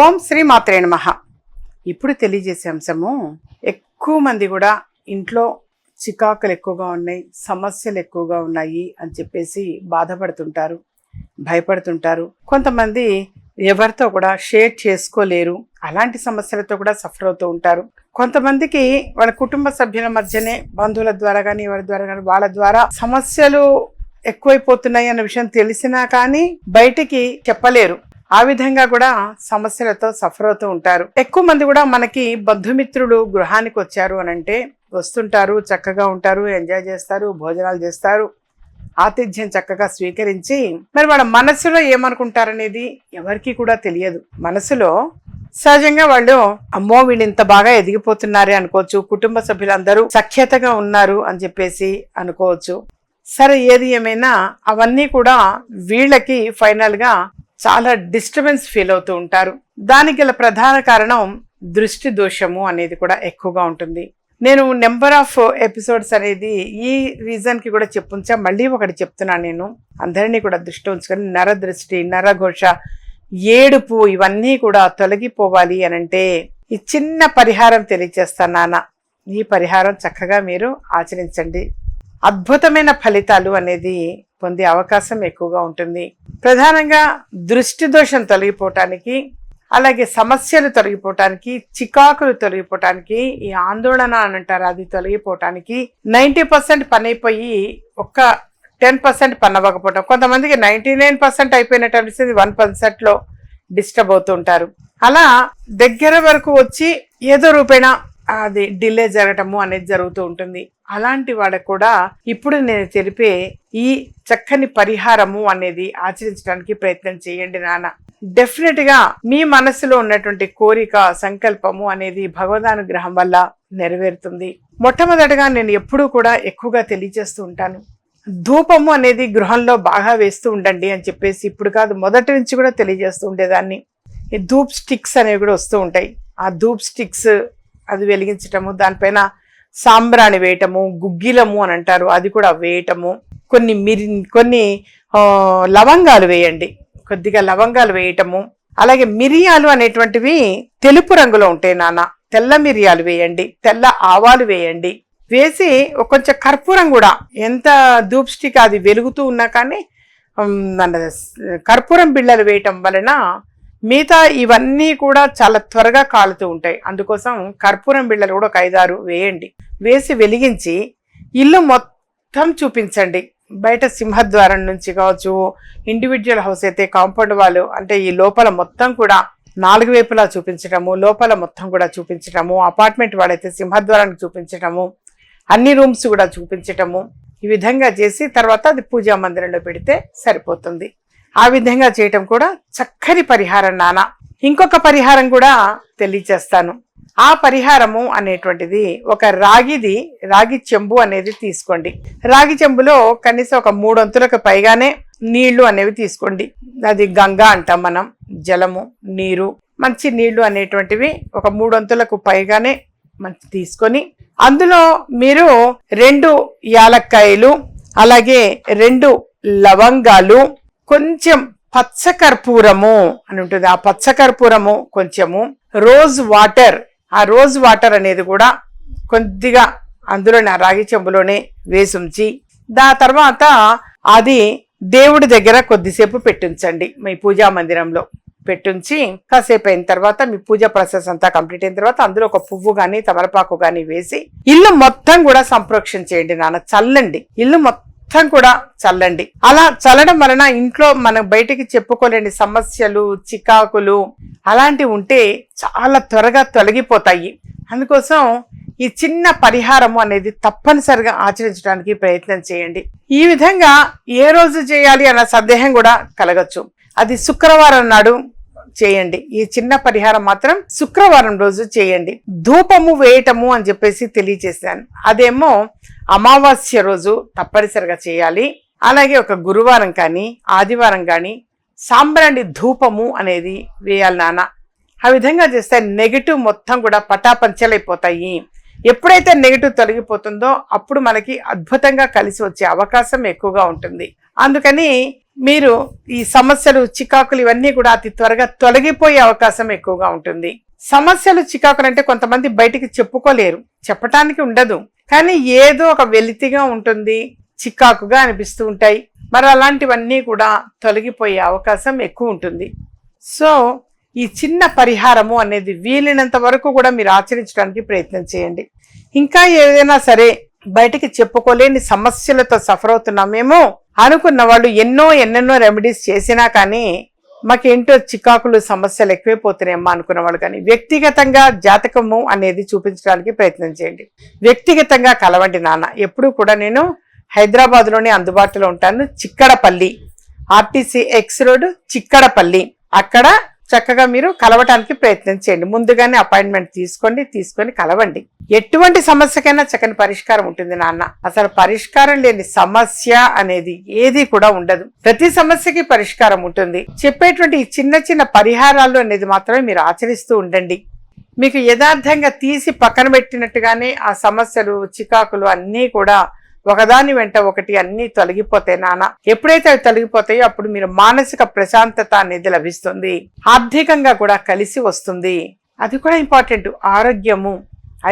ఓం శ్రీ మాత్రే నమః. ఇప్పుడు తెలియజేసే అంశము ఎక్కువ మంది కూడా ఇంట్లో చికాకులు ఎక్కువగా ఉన్నాయి సమస్యలు ఎక్కువగా ఉన్నాయి అని చెప్పేసి బాధపడుతుంటారు భయపడుతుంటారు. కొంతమంది ఎవరితో కూడా షేర్ చేసుకోలేరు అలాంటి సమస్యలతో కూడా సఫర్ అవుతూ ఉంటారు. కొంతమందికి వాళ్ళ కుటుంబ సభ్యుల మధ్యనే బంధువుల ద్వారా కానీ ఎవరి ద్వారా కానీ వాళ్ళ ద్వారా సమస్యలు ఎక్కువైపోతున్నాయి అన్న విషయం తెలిసినా కానీ బయటికి చెప్పలేరు. ఆ విధంగా కూడా సమస్యలతో సఫర్ అవుతూ ఉంటారు. ఎక్కువ మంది కూడా మనకి బంధుమిత్రులు గృహానికి వచ్చారు అని అంటే వస్తుంటారు చక్కగా ఉంటారు ఎంజాయ్ చేస్తారు భోజనాలు చేస్తారు ఆతిథ్యం చక్కగా స్వీకరించి మరి వాళ్ళ మనసులో ఏమనుకుంటారనేది ఎవరికి కూడా తెలియదు. మనసులో సహజంగా వాళ్ళు అమ్మో వీళ్ళు ఇంత బాగా ఎదిగిపోతున్నారే అనుకోవచ్చు కుటుంబ సభ్యులందరూ సఖ్యతగా ఉన్నారు అని చెప్పేసి అనుకోవచ్చు. సరే ఏది ఏమైనా అవన్నీ కూడా వీళ్ళకి ఫైనల్గా చాలా డిస్టర్బెన్స్ ఫీల్ అవుతూ ఉంటారు. దానికి గల ప్రధాన కారణం దృష్టి దోషము అనేది కూడా ఎక్కువగా ఉంటుంది. నేను నెంబర్ ఆఫ్ ఎపిసోడ్స్ అనేది ఈ రీజన్కి కూడా చెప్పుంచా మళ్ళీ ఒకటి చెప్తున్నాను నేను. అందరినీ కూడా దృష్టి ఉంచుకొని నరదృష్టి నరఘోష ఏడుపు ఇవన్నీ కూడా తొలగిపోవాలి అని అంటే ఈ చిన్న పరిహారం తెలియచేస్తాను నాన్న. ఈ పరిహారం చక్కగా మీరు ఆచరించండి. అద్భుతమైన ఫలితాలు అనేది పొందే అవకాశం ఎక్కువగా ఉంటుంది. ప్రధానంగా దృష్టి దోషం తొలగిపోవటానికి అలాగే సమస్యలు తొలగిపోవటానికి చికాకులు తొలగిపోవటానికి ఈ ఆందోళన అని అంటారు అది తొలగిపోవటానికి నైంటీ పర్సెంట్ పని అయిపోయి ఒక్క టెన్ పర్సెంట్ పని అవ్వకపోవటం కొంతమందికి నైంటీ నైన్ పర్సెంట్ అయిపోయినట్టు అనిపిస్తుంది వన్ పర్సెంట్లో డిస్టర్బ్ అవుతూ ఉంటారు. అలా దగ్గర వరకు వచ్చి ఏదో రూపేణ అది డిలే జరగటము అనేది జరుగుతూ ఉంటుంది. అలాంటి వాళ్ళకు కూడా ఇప్పుడు నేను తెలిపే ఈ చక్కని పరిహారము అనేది ఆచరించడానికి ప్రయత్నం చేయండి నాన్న. డెఫినెట్గా మీ మనసులో ఉన్నటువంటి కోరిక సంకల్పము అనేది భగవదానుగ్రహం వల్ల నెరవేరుతుంది. మొట్టమొదటగా నేను ఎప్పుడూ కూడా ఎక్కువగా తెలియజేస్తూ ఉంటాను. ధూపము అనేది గృహంలో బాగా వేస్తూ ఉండండి అని చెప్పేసి ఇప్పుడు కాదు మొదటి నుంచి కూడా తెలియజేస్తూ ఉండేదాన్ని. ఈ ధూప్ స్టిక్స్ అనేవి కూడా వస్తూ ఉంటాయి. ఆ ధూప్ స్టిక్స్ అది వెలిగించటము దానిపైన సాంబ్రాణి వేయటము గుగ్గిలము అని అంటారు. అది కూడా వేయటము. కొన్ని మిరి కొన్ని లవంగాలు వేయండి. కొద్దిగా లవంగాలు వేయటము. అలాగే మిరియాలు అనేటువంటివి తెలుపు రంగులో ఉంటాయి నాన్న. తెల్ల మిరియాలు వేయండి. తెల్ల ఆవాలు వేయండి. వేసి కొంచెం కర్పూరం కూడా ఎంత ధూప్ స్టిక్ అది వెలుగుతూ ఉన్నా కానీ మన కర్పూరం బిళ్ళలు వేయటం వలన మిగతా ఇవన్నీ కూడా చాలా త్వరగా కాలుతూ ఉంటాయి. అందుకోసం కర్పూరం బిళ్ళలు కూడా ఒక ఐదారు వేయండి. వేసి వెలిగించి ఇల్లు మొత్తం చూపించండి. బయట సింహద్వారం నుంచి కావచ్చు ఇండివిజువల్ హౌస్ అయితే కాంపౌండ్ వాళ్ళు అంటే ఈ లోపల మొత్తం కూడా నాలుగు వైపులా చూపించటము లోపల మొత్తం కూడా చూపించటము అపార్ట్మెంట్ వాళ్ళైతే సింహద్వారానికి చూపించటము అన్ని రూమ్స్ కూడా చూపించటము ఈ విధంగా చేసి తర్వాత అది పూజా మందిరంలో పెడితే సరిపోతుంది. ఆ విధంగా చేయటం కూడా చక్కని పరిహారం నాన్న ఇంకొక పరిహారం కూడా తెలియచేస్తాను ఆ పరిహారము అనేటువంటిది ఒక రాగిది రాగి చెంబు అనేది తీసుకోండి. రాగి చెంబులో కనీసం ఒక మూడొంతులకు పైగానే నీళ్ళు అనేవి తీసుకోండి. అది గంగా అంటాం మనం జలము నీరు మంచి నీళ్ళు అనేటువంటివి ఒక మూడొంతులకు పైగానే మంచి తీసుకొని అందులో మీరు రెండు యాలక్కాయలు అలాగే రెండు లవంగాలు కొంచెం పచ్చకర్పూరము అని ఉంటుంది. ఆ పచ్చకర్పూరము కొంచెము రోజ్ వాటర్ ఆ రోజ్ వాటర్ అనేది కూడా కొద్దిగా అందులోనే ఆ రాగి చెంబులోనే వేసి ఉంచి దా తర్వాత అది దేవుడి దగ్గర కొద్దిసేపు పెట్టించండి. మీ పూజా మందిరంలో పెట్టుంచి కాసేపు అయిన తర్వాత మీ పూజ ప్రాసెస్ అంతా కంప్లీట్ అయిన తర్వాత అందులో ఒక పువ్వు కానీ తమలపాకు కానీ వేసి ఇల్లు మొత్తం కూడా సంప్రోక్షణ చేయండి నాన్న చల్లండి. ఇల్లు మొత్తం కూడా చల్లండి. అలా చల్లడం వలన ఇంట్లో మనం బయటికి చెప్పుకోలేని సమస్యలు చికాకులు అలాంటివి ఉంటే చాలా త్వరగా తొలగిపోతాయి. అందుకోసం ఈ చిన్న పరిహారము అనేది తప్పనిసరిగా ఆచరించడానికి ప్రయత్నం చేయండి. ఈ విధంగా ఏ రోజు చేయాలి అన్న సందేహం కూడా కలగచ్చు. అది శుక్రవారం నాడు చేయండి. ఈ చిన్న పరిహారం మాత్రం శుక్రవారం రోజు చేయండి. ధూపము వేయటము అని చెప్పేసి తెలియజేశాను. అదేమో అమావాస్య రోజు తప్పనిసరిగా చేయాలి. అలాగే ఒక గురువారం కానీ ఆదివారం కానీ సాంబ్రాణి ధూపము అనేది వేయాలి నాన్న. ఆ విధంగా చేస్తే నెగిటివ్ మొత్తం కూడా పటాపంచలైపోతాయి. ఎప్పుడైతే నెగిటివ్ తొలగిపోతుందో అప్పుడు మనకి అద్భుతంగా కలిసి వచ్చే అవకాశం ఎక్కువగా ఉంటుంది. అందుకని మీరు ఈ సమస్యలు చికాకులు ఇవన్నీ కూడా అతి త్వరగా తొలగిపోయే అవకాశం ఎక్కువగా ఉంటుంది. సమస్యలు చికాకులు అంటే కొంతమంది బయటికి చెప్పుకోలేరు. చెప్పటానికి ఉండదు. కానీ ఏదో ఒక వెలితిగా ఉంటుంది చికాకుగా అనిపిస్తూ ఉంటాయి. మరి అలాంటివన్నీ కూడా తొలగిపోయే అవకాశం ఎక్కువ ఉంటుంది. సో ఈ చిన్న పరిహారము అనేది వీలైనంత వరకు కూడా మీరు ఆచరించడానికి ప్రయత్నం చేయండి. ఇంకా ఏదైనా సరే బయటికి చెప్పుకోలేని సమస్యలతో సఫర్ అవుతున్నామేమో అనుకున్న వాళ్ళు ఎన్నో ఎన్నెన్నో రెమెడీస్ చేసినా కానీ మాకేంటో చికాకులు సమస్యలు ఎక్కువైపోతున్నాయమ్మా అనుకున్న వాళ్ళు కానీ. వ్యక్తిగతంగా జాతకము అనేది చూపించడానికి ప్రయత్నం చేయండి. వ్యక్తిగతంగా కలవండి నాన్న. ఎప్పుడు కూడా నేను హైదరాబాద్లోనే అందుబాటులో ఉంటాను. Chikkadpally. RTC X road Chikkadpally. అక్కడ చక్కగా మీరు కలవటానికి ప్రయత్నం చేయండి. ముందుగానే అపాయింట్మెంట్ తీసుకోండి తీసుకొని కలవండి. ఎటువంటి సమస్యకైనా చక్కని పరిష్కారం ఉంటుంది నాన్న. అసలు పరిష్కారం లేని సమస్య అనేది ఏది కూడా ఉండదు. ప్రతి సమస్యకి పరిష్కారం ఉంటుంది. చెప్పేటువంటి ఈ చిన్న చిన్న పరిహారాలు అనేది మాత్రమే మీరు ఆచరిస్తూ ఉండండి. మీకు యథార్థంగా తీసి పక్కన పెట్టినట్టుగానే ఆ సమస్యలు చికాకులు అన్నీ కూడా ఒకదాని వెంట ఒకటి అన్ని తొలగిపోతాయి నాన్న ఎప్పుడైతే అవి తొలగిపోతాయో అప్పుడు మీరు మానసిక ప్రశాంతత అనేది లభిస్తుంది. ఆర్థికంగా కూడా కలిసి వస్తుంది. అది కూడా ఇంపార్టెంట్. ఆరోగ్యము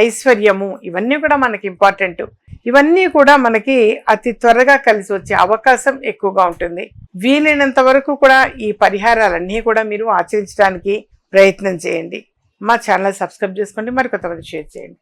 ఐశ్వర్యము ఇవన్నీ కూడా మనకి ఇంపార్టెంట్. ఇవన్నీ కూడా మనకి అతి త్వరగా కలిసి వచ్చే అవకాశం ఎక్కువగా ఉంటుంది. వీలైనంత వరకు కూడా ఈ పరిహారాలన్నీ కూడా మీరు ఆచరించడానికి ప్రయత్నం చేయండి. మా ఛానల్ సబ్స్క్రైబ్ చేసుకోండి. మరికొంతమంది షేర్ చేయండి.